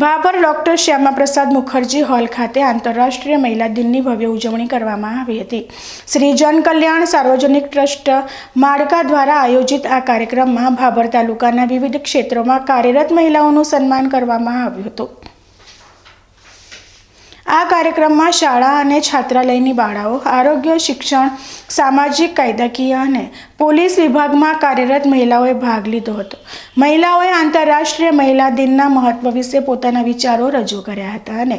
Bhabhar doctor Shyamaprasad Mukherjee hall ખાતે આંતરરાષ્ટ્રીય મહિલા દિનની ભવ્ય ઉજવણી કરવામાં આવી હતી. શ્રી જનકલ્યાણ સાર્વજનિક ટ્રસ્ટ માળકા દ્વારા આયોજિત આ કાર્યક્રમમાં ભાભર તાલુકાના વિવિધ ક્ષેત્રોમાં કાર્યરત મહિલાઓનું સન્માન કરવામાં આવ્યું હતું. આ કાર્યક્રમમાં શાળા અને છાત્રાલયની બાળાઓ, આરોગ્ય, શિક્ષણ, સામાજિક કાયદાકીય અને પોલીસ વિભાગમાં કાર્યરત મહિલાઓએ ભાગ લીધો હતો. મહિલાઓએ આંતરરાષ્ટ્રીય મહિલા દિનના મહત્વ વિશે પોતાના વિચારો રજૂ કર્યા હતા અને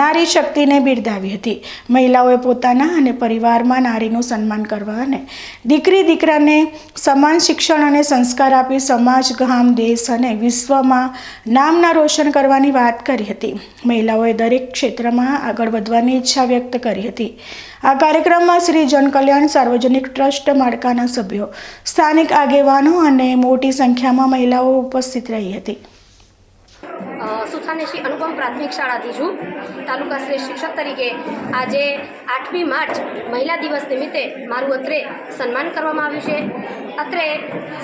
નારી શક્તિને બિરદાવી હતી. મહિલાઓએ પોતાના અને પરિવારમાં નારીનું સન્માન કરવા અને દીકરી, દીકરાને સમાન શિક્ષણ અને સંસ્કાર આપી સમાજ, ગામ, દેશ અને વિશ્વમાં નામના રોશન કરવાની વાત કરી હતી. મહિલાઓએ દરેક ક્ષેત્રમાં આગળ વધવાની ઈચ્છા વ્યક્ત કરી હતી. આ કાર્યક્રમમાં શ્રી જનકલ્યાણ સાર્વજનિક ટ્રસ્ટ માળખાના સભ્યો, સ્થાનિક આગેવાનો અને મોટી સંખ્યામાં મહિલાઓ ઉપસ્થિત રહી હતી. સુથાને શ્રી અનુપમ પ્રાથમિક શાળાથી છું. તાલુકા શ્રેષ્ઠ શિક્ષક તરીકે આજે આઠમી માર્ચ મહિલા દિવસ નિમિત્તે મારું અત્રે સન્માન કરવામાં આવ્યું છે. અત્રે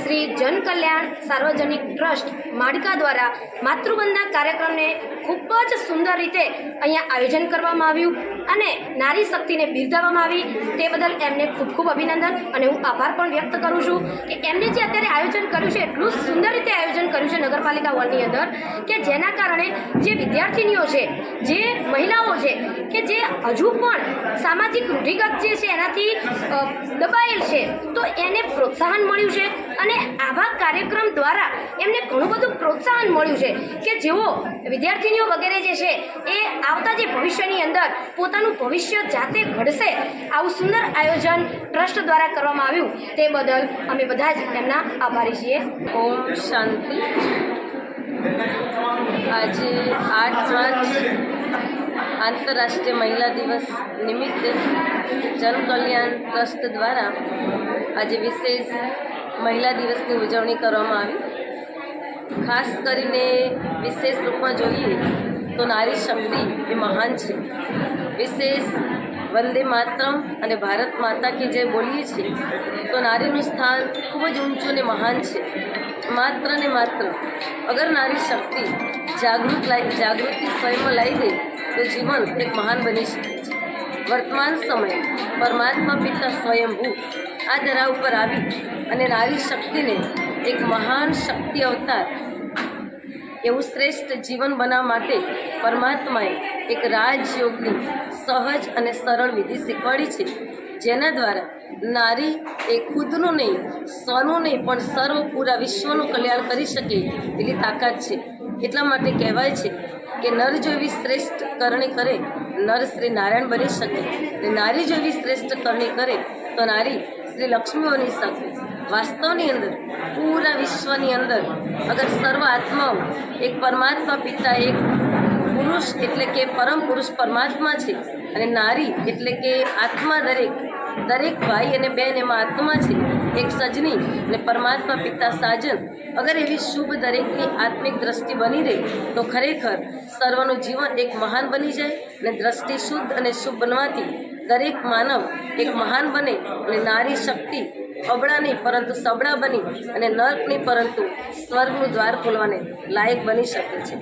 શ્રી જન કલ્યાણ સાર્વજનિક ટ્રસ્ટ માળકા દ્વારા માતૃવંદના કાર્યક્રમને ખૂબ જ સુંદર રીતે અહીંયા આયોજન કરવામાં આવ્યું અને નારી શક્તિને બિરદાવવામાં આવી. તે બદલ એમને ખૂબ ખૂબ અભિનંદન અને હું આભાર પણ વ્યક્ત કરું છું કે એમને જે અત્યારે આયોજન કર્યું છે, એટલું સુંદર રીતે આયોજન કર્યું છે નગરપાલિકા વોર્ડની અંદર કે જેના કારણે જે વિદ્યાર્થીનીઓ છે, જે મહિલાઓ છે, કે જે હજુ પણ સામાજિક રૂઢિગત જે છે, એનાથી દબાયેલ છે, તો એને પ્રોત્સાહન મળ્યું છે અને આવા કાર્યક્રમ દ્વારા એમને ઘણું બધું પ્રોત્સાહન મળ્યું છે કે જેઓ વિદ્યાર્થીનીઓ વગેરે જે છે, એ આવતા જે ભવિષ્યની અંદર પોતાનું ભવિષ્ય જાતે ઘડશે આવું સુંદર આયોજન ટ્રસ્ટ દ્વારા કરવામાં આવ્યું. તે બદલ અમે બધા જ એમના આભારી છીએ. ઓમ શાંતિ. આજે આઠ માર્ચ આંતરરાષ્ટ્રીય મહિલા દિવસ નિમિત્તે જનકલ્યાણ ટ્રસ્ટ દ્વારા આજે વિશેષ મહિલા દિવસની ઉજવણી કરવામાં આવી. ખાસ કરીને વિશેષ રૂપમાં જોઈએ તો નારી શક્તિ એ મહાન છે. વિશેષ વંદે માતરમ અને ભારત માતા કે જે બોલીએ છીએ તો નારીનું સ્થાન ખૂબ જ ઊંચું અને મહાન છે. માત્ર ને માત્ર અગર નારી શક્તિ જાગૃત જાગૃતિ સ્વયંમાં લાવી દે તો જીવન એક મહાન બની શકે છે. વર્તમાન સમયે પરમાત્મા પિતા સ્વયંભૂ આ ધરા ઉપર આવી અને નારી શક્તિને એક મહાન શક્તિ અવતાર એવું શ્રેષ્ઠ જીવન બનાવવા માટે પરમાત્માએ એક રાજયોગની સહજ અને સરળ વિધિ શીખવાડી છે, જેના દ્વારા નારી એ ખુદનું નહીં, સ્વનું નહીં, પણ સર્વ પૂરા વિશ્વનું કલ્યાણ કરી શકે તેની તાકાત છે. એટલા માટે કહેવાય છે કે નર જો એવી શ્રેષ્ઠ કરણી કરે, નર શ્રી નારાયણ બની શકે. અને નારી જો એવી શ્રેષ્ઠ કરણી કરે, તો નારી શ્રી લક્ષ્મી બની શકે. વાસ્તવની અંદર, પૂરા વિશ્વની અંદર, અગર સર્વ આત્માઓ એક પરમાત્મા પિતા, એક પુરુષ એટલે કે પરમ પુરુષ પરમાત્મા છે, અને નારી એટલે કે આત્મા દરેક દરેક ભાઈ અને બહેન એમાં આત્મા છે, એક સજની અને પરમાત્મા પિતા સાજન. અગર એવી શુભ દરેકની આત્મિક દ્રષ્ટિ બની રહે, તો ખરેખર સર્વનું જીવન એક મહાન બની જાય અને દ્રષ્ટિ શુદ્ધ અને શુભ બનવાથી દરેક માનવ એક મહાન બને અને નારી શક્તિ અબળા નહીં, પરંતુ સબળા બની અને નર્ક નહીં, પરંતુ સ્વર્ગનું દ્વાર ખોલવાને લાયક બની શકે છે.